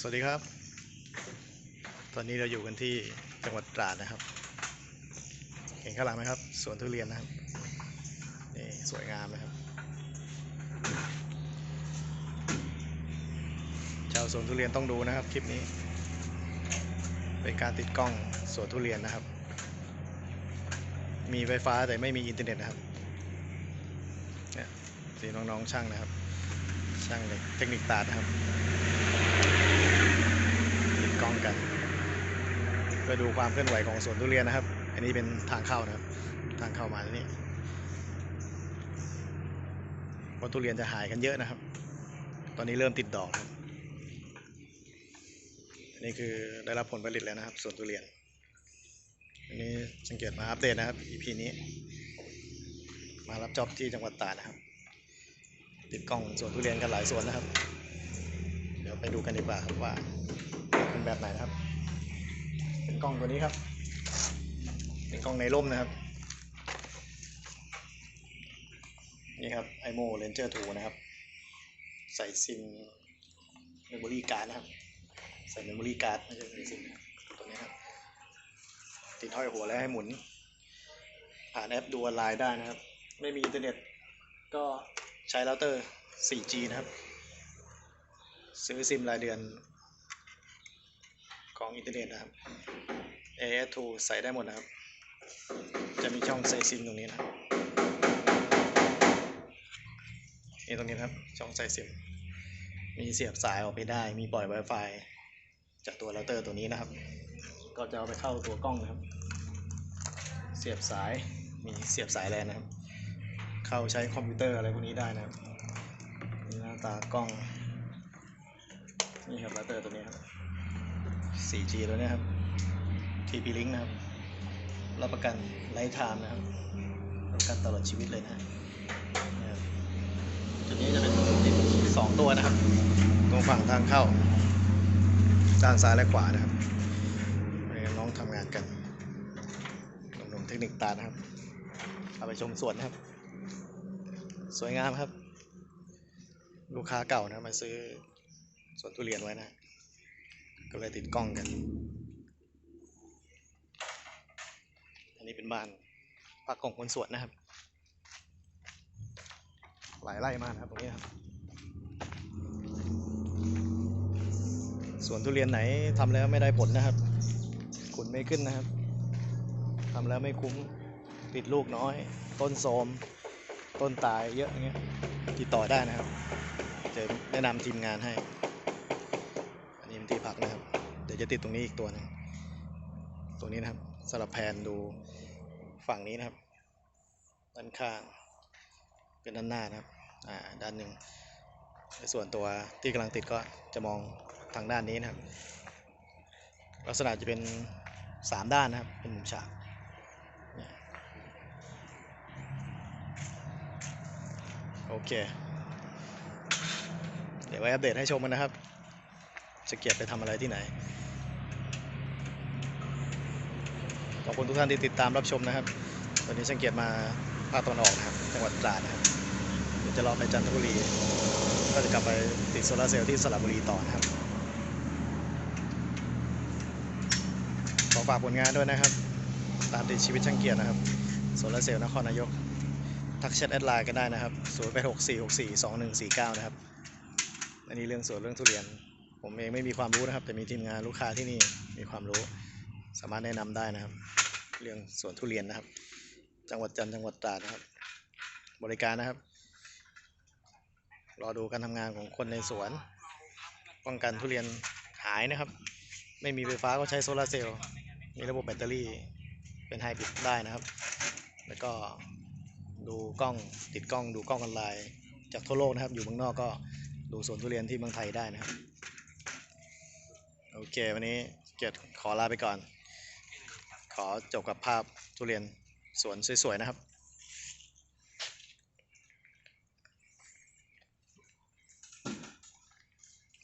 สวัสดีครับ ตอนนี้เราอยู่กันที่จังหวัดตราดนะครับ เห็นข้างหลังไหมครับ สวนทุเรียนนะครับ นี่สวยงามนะครับ ชาวสวนทุเรียนต้องดูนะครับคลิปนี้ เป็นการติดกล้องสวนทุเรียนนะครับ มีไฟฟ้าแต่ไม่มีอินเทอร์เน็ตนะครับเนี่ยสีน้องๆช่างนะครับ ช่างเทคนิคตราดนะครับ ล้องกันเพื่อดูความเคลื่อนไหวของสวนทุเรียนนะครับ อันนี้เป็นทางเข้านะครับ ทางเข้ามาที่นี่เพราะทุเรียนจะหายกันเยอะนะครับ ตอนนี้เริ่มติดดอกครับอันนี้คือได้รับผลผลิตแล้วนะครับสวนทุเรียน อันนี้สังเกตมาอัปเดตนะครับ EP นี้ มารับจอบที่จังหวัดตาดนะครับ ติดกล้องสวนทุเรียนกันหลายสวนนะครับ เดี๋ยวไปดูกันดีกว่าครับว่า เป็นแบบไหนนะครับ เป็นกล้องตัวนี้ครับ เป็นกล้องในร่มนะครับ นี่ครับ iMo Ranger 2นะครับ ใส่ซิมเมมโมรี่การ์ดนะครับ ใส่เมมโมรี่การ์ดไม่ใช่ใส่ซิมนะครับตัวนี้ครับ ติดห้อยหัวแล้วให้หมุนผ่านแอปดูออนไลน์ได้นะครับ ไม่มีอินเทอร์เน็ตก็ใช้เราเตอร์ 4G นะครับ ซื้อซิมรายเดือน ของอินเทอร์เน็ตนะครับ AS2 ใส่ได้หมดนะครับ จะมีช่องใส่ซิมตรงนี้นะครับนี่ตรงนี้ครับ ช่องใส่ซิม มีเสียบสายออกไปได้ มีปล่อย Wi-Fi จากตัวเราเตอร์ตัวนี้นะครับ ก็จะเอาไปเข้าตัวกล้องนะครับ เสียบสาย มีเสียบสายแลนนะครับ เข้าใช้คอมพิวเตอร์อะไรพวกนี้ได้นะครับ นี่หน้าตากล้อง นี่ครับเราเตอร์ตัวนี้ครับ 4G ตัวเนี้ยครับ TP Link นะครับ รับประกันไลฟ์ไทม์นะครับ รับประกันตลอดชีวิตเลยนะนะครับจุดนี้จะเป็นติดสองตัวนะครับ ตรงฝั่งทางเข้า ด้านซ้ายและขวานะครับน้องทำงานกันหนุ่มๆเทคนิคตานะครับ เอาไปชมสวนนะครับ สวยงามครับ ลูกค้าเก่านะมาซื้อสวนทุเรียนไว้นะ ก็เลยติดกล้องกัน อันนี้เป็นบ้านพักของคนสวนนะครับ หลายไร่มากนะครับตรงนี้ครับสวนทุเรียนไหนทำแล้วไม่ได้ผลนะครับ ขุนไม่ขึ้นนะครับทำแล้วไม่คุ้มติดลูกน้อย ต้นโทมต้นตายเยอะอย่างเงี้ยติดต่อได้นะครับจะแนะนำทีมงานให้ ที่พักนะครับ เดี๋ยวจะติดตรงนี้อีกตัวหนึงตรงนี้นะครับสลับแผนดูฝั่งนี้นะครับ ด้านข้างเป็นด้านหน้านะครับอ่าด้านหนึ่งในส่วนตัวที่กำลังติดก็จะมองทางด้านนี้นะครับ ลักษณะจะเป็นสามด้านนะครับ เป็นมุมฉากโอเค เดี๋ยวไว้อัปเดตให้ชมกันนะครับ จะเก็บไปทำอะไรที่ไหน ขอบคุณทุกท่านที่ติดตามรับชมนะครับ วันนี้สังเกตมาภาคตะวันออกนะครับ จังหวัดตราดนะครับเดี๋ยวจะรอไปจันทบุรี ก็จะกลับไปติดโซลาร์เซลล์ที่สระบุรีต่อนะครับ ขอฝากผลงานด้วยนะครับ ตามติดชีวิตช่างเกียรตินะครับ โซลาร์เซลล์นครนายก ทักแชทแอดไลน์ก็ได้นะครับ 0 8 6 4 6 4 2 1 4 9 นะครับ อันนี้เรื่องสวนเรื่องทุเรียน ผมเองไม่มีความรู้นะครับ แต่มีทีมงานลูกค้าที่นี่มีความรู้ สามารถแนะนำได้นะครับ เรื่องสวนทุเรียนนะครับ จังหวัดจันทร์จังหวัดตราดนะครับ บริการนะครับ รอดูการทำงานของคนในสวน ป้องกันทุเรียนหายนะครับ ไม่มีไฟฟ้าก็ใช้โซลาร์เซลล์มีระบบแบตเตอรี่เป็นไฮบริดได้นะครับ แล้วก็ดูกล้องติดกล้องดูกล้องออนไลน์ จากทั่วโลกนะครับ อยู่เมืองนอกก็ดูสวนทุเรียนที่เมืองไทยได้นะครับ โอเค วันนี้เกียรติขอลาไปก่อน ขอจบกับภาพทุเรียนสวนสวย ๆ นะครับ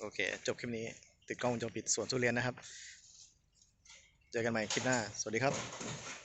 โอเค จบคลิปนี้ ติดกล้องวงจรปิดสวนทุเรียนนะครับ เจอกันใหม่คลิปหน้า สวัสดีครับ